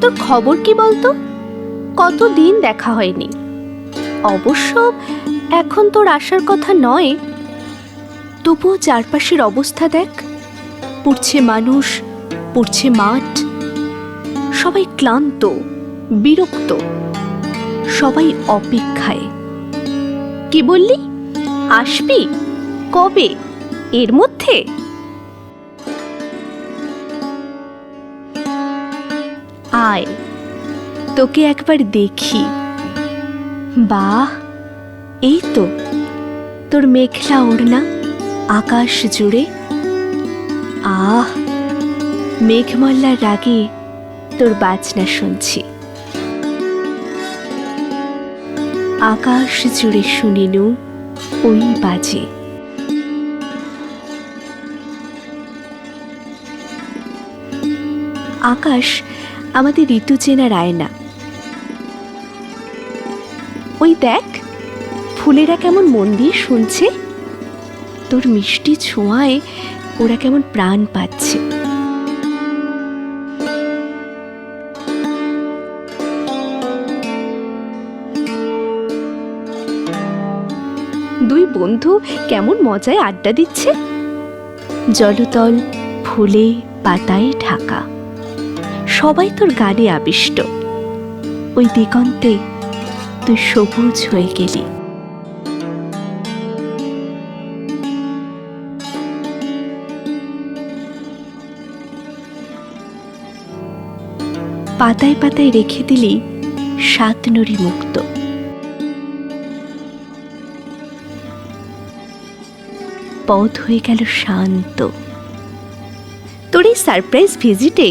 তোর খবর কি বলতো? কতদিন দেখা হয়নি। অবশ্য এখন তোর আসার কথা নয়। তবুও চারপাশের অবস্থা দেখ। পড়ছে মানুষ, পড়ছে মাঠ। সবাই ক্লান্ত, বিরক্ত। সবাই অপেক্ষায়। কি বললি? আসবি? কবে? এর মধ্যে? আয়। তোকে একবার দেখি। বাহ, এই তো। তোর মেঘলা ওড়না, আকাশ জুড়ে। আহ, মেঘমল্লার রাগে তোর বাজনা শুনছি। আকাশ জুড়ে শুনিনু ওই বাজে। আকাশ আমাদের ঋতু চেনার আয়না। ওই দেখ, ফুলেরা কেমন মন দিয়ে শুনছে। তোর মিষ্টি ছোঁয়ায় ওরা কেমন প্রাণ পাচ্ছে। দুই বন্ধু কেমন মজায় আড্ডা দিচ্ছে? জলতল, ফুলে, পাতায় ঢাকা। সবাই তোর গানে আবিষ্ট। ওই দিগন্তে তুই সবুজ হয়ে গেলি। পাতায় পাতায় রেখে দিলি সাত নড়ি মুক্ত। পথ হয়ে গেল শান্ত। তোর এই সারপ্রাইজ ভিজিটে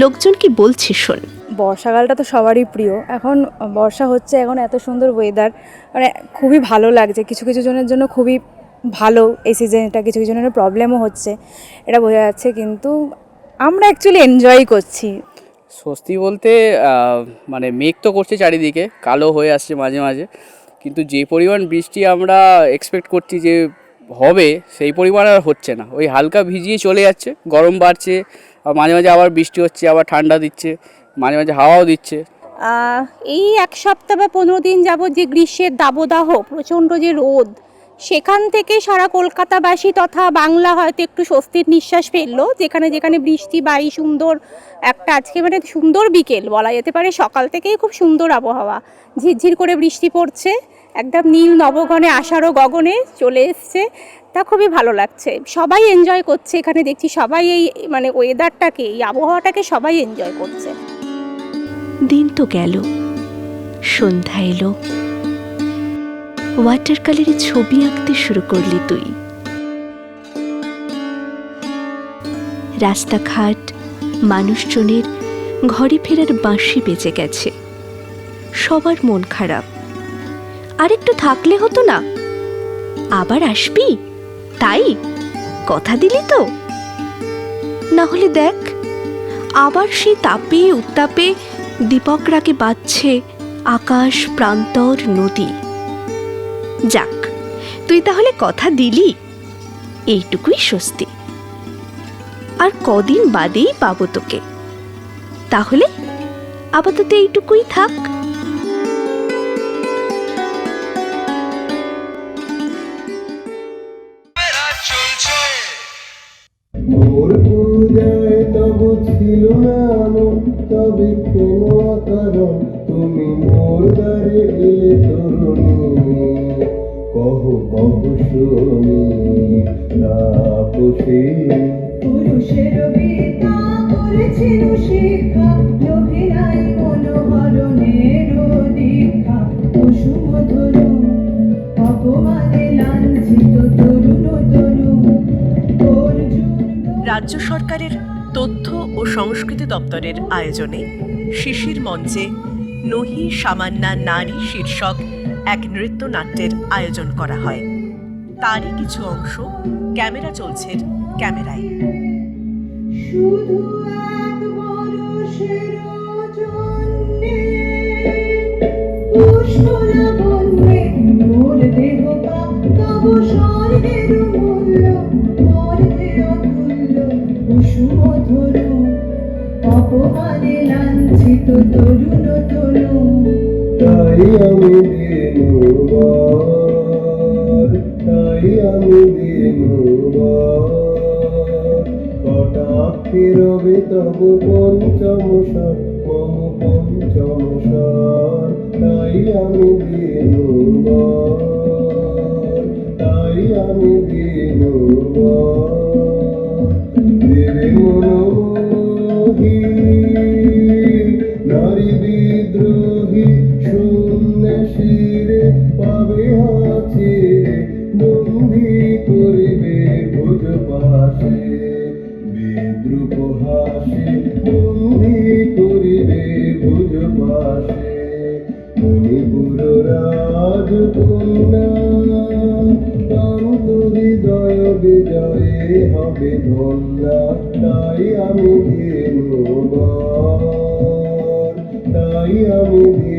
লোকজন কি বলছে শোন। বর্ষাকালটা তো সবারই প্রিয়। এখন বর্ষা হচ্ছে এখন এত সুন্দর ওয়েদার মানে খুবই ভালো লাগছে। কিছু কিছু জনের জন্য খুবই ভালো এই সিজনটা কিছু কিছু জনের প্রবলেমও হচ্ছে এটা বোঝা যাচ্ছে। কিন্তু আমরা অ্যাকচুয়ালি এনজয় করছি। স্বস্তি বলতে মানে মেঘ তো করছে চারিদিকে কালো হয়ে আসছে মাঝে মাঝে। কিন্তু যে পরিমাণ বৃষ্টি আমরা এক্সপেক্ট করছি যে হবে, সেই পরিমাণ আর হচ্ছে না। ওই হালকা ভিজিয়ে চলে যাচ্ছে, গরম বাড়ছে মাঝে মাঝে আবার বৃষ্টি হচ্ছে, আবার ঠান্ডা দিচ্ছে, মাঝে মাঝে হাওয়াও দিচ্ছে। এই এক সপ্তাহ বা পনেরো দিন যাবৎ যে গ্রীষ্মের দাবদাহ, প্রচণ্ড যে রোদ, সেখান থেকে সারা কলকাতাবাসী তথা বাংলা হয়তো একটু স্বস্তির নিঃশ্বাস ফেলল, যেখানে যেখানে বৃষ্টি, বাড়ি, সুন্দর, একটা আজকে মানে সুন্দর বিকেল বলা যেতে পারে, সকাল থেকেই খুব সুন্দর আবহাওয়া, ঝিরঝির করে বৃষ্টি পড়ছে। একদম নীল নবগণে আষাঢ় গগনে চলে এসছে। তা খুবই ভালো লাগছে। সবাই এনজয় করছে এখানে, দেখছি সবাই এই মানে ওয়েদারটাকে এই আবহাওয়াটাকে সবাই এনজয় করছে। দিন তো গেল, সন্ধ্যা এলো। ওয়াটার কালারে ছবি আঁকতে শুরু করলি তুই। রাস্তাঘাট, মানুষজনের, ঘরে ফেরার বাঁশি বেজে গেছে। সবার মন খারাপ। আর একটু থাকলে হতো না। আবার আসবি? তাই? কথা দিলি তো। না হলে দেখ, আবার সেই তাপে উত্তাপে দীপক রাগে বাজছে আকাশ, প্রান্তর, নদী। যাক, তুই তাহলে কথা দিলি। এইটুকুই স্বস্তি। আর কদিন বাদেই পাবো তোকে। তাহলে আপাতত এইটুকুই থাক। মোর পূজায় তব ছিল না তবে কেন কারণ তুমি মোর দ্বারে এলে তরুণী। কহ কহ শুনি, তাপসী। পুরুষের বিদ্যা করেছিল শিক্ষা লোভে নাই মনোহরণের দীক্ষা পশু মধুরু রাজ্য সরকারের তথ্য ও সংস্কৃতি দপ্তরের আয়োজনে শিশির মঞ্চে নহি সামান্না নারী শীর্ষক এক নৃত্যনাট্যের আয়োজন করা হয়। তারই কিছু অংশ ক্যামেরা চলছে ক্যামেরায়। শুধু এক বন্যে মোর দেহ তব তাই আমি দিনুবার তাই আমি দিনুবার কটাক্ষে রবে তব পঞ্চম সার পঞ্চম তাই আমি দিনুবার তাই আমি দিনুবার বিদ্রুপ হাসে বন্দি করিবে ভোজ পাশে মণিপুর হৃদয় বিজয়ে হবে ধন্যা, তাই আমি দিনুবার তাই আমি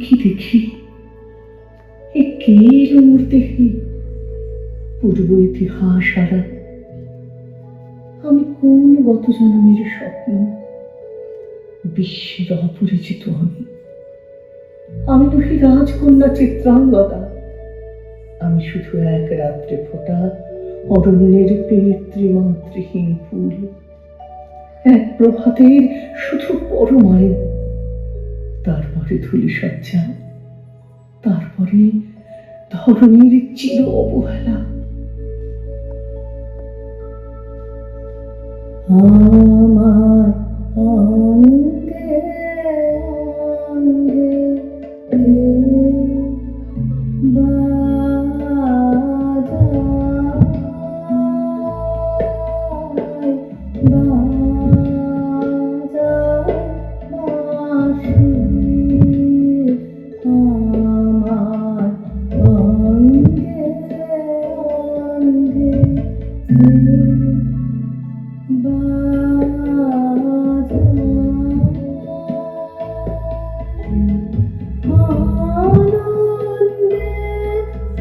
কি দেখি। এ কে এলো দেখি। পূর্ব ইতিহাস হারা আমি। কোন গত জন্মের স্বপ্ন? বিশ্বের অপরিচিত আমি। আমি নহি রাজকন্যা চিত্রাঙ্গদা। আমি শুধু এক রাত্রে ফোটা অরণ্যের পিতৃমাতৃহীন ফুল। এক প্রভাতের শুধু পরমায়ু। তারপরে ধুলি সজ্জা তারপরে ধরণীর চির অবহেলা। আমার অঙ্গে অঙ্গে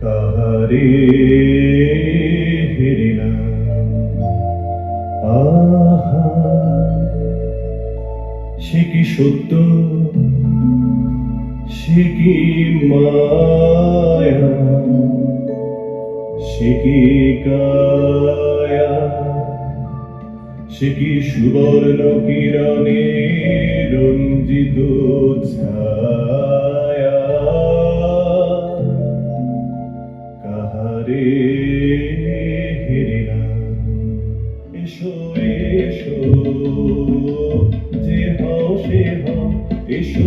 কাহারে হেরিলাম আহা সে কি সত্য? সে কি মায়া সে কি কায়া সে কি সুবর্ণ কিরণে রঞ্জিত ছায়া। কাহারে হেরিলাম এসো এসো, যে হও, সে হও, এসো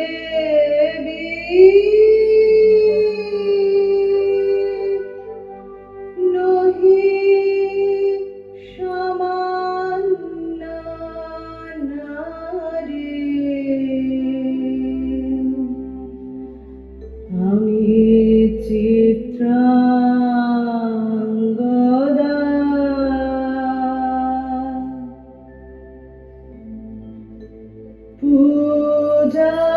Jangan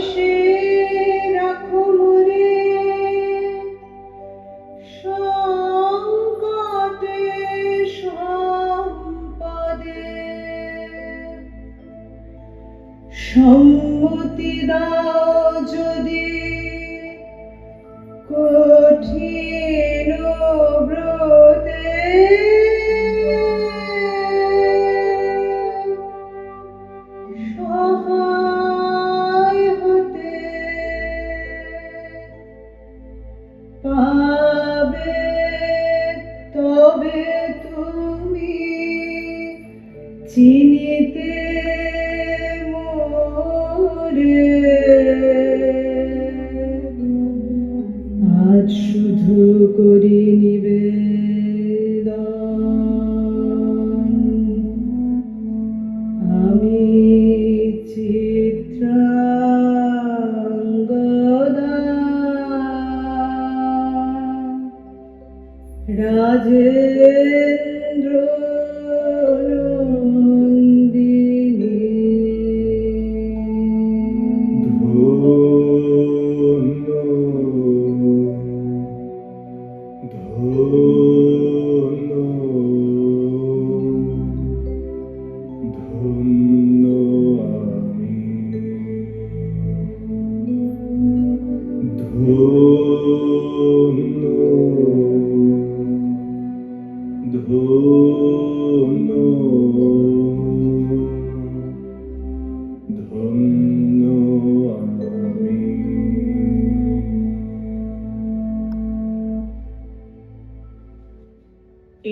পার্শ্বে রাখো ধন্য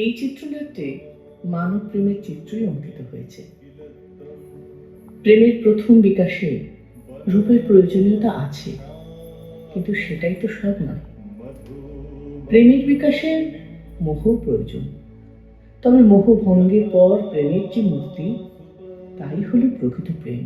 এই চিত্রনাট্যে মানব প্রেমের চিত্রই অঙ্কিত হয়েছে। প্রেমের প্রথম বিকাশে রূপের প্রয়োজনীয়তা আছে, কিন্তু সেটাই তো সব নয়। প্রেমের বিকাশে মোহ প্রয়োজন। তবে মোহ ভঙ্গের পর প্রেমের যে মূর্তি, তাই হলো প্রকৃত প্রেম।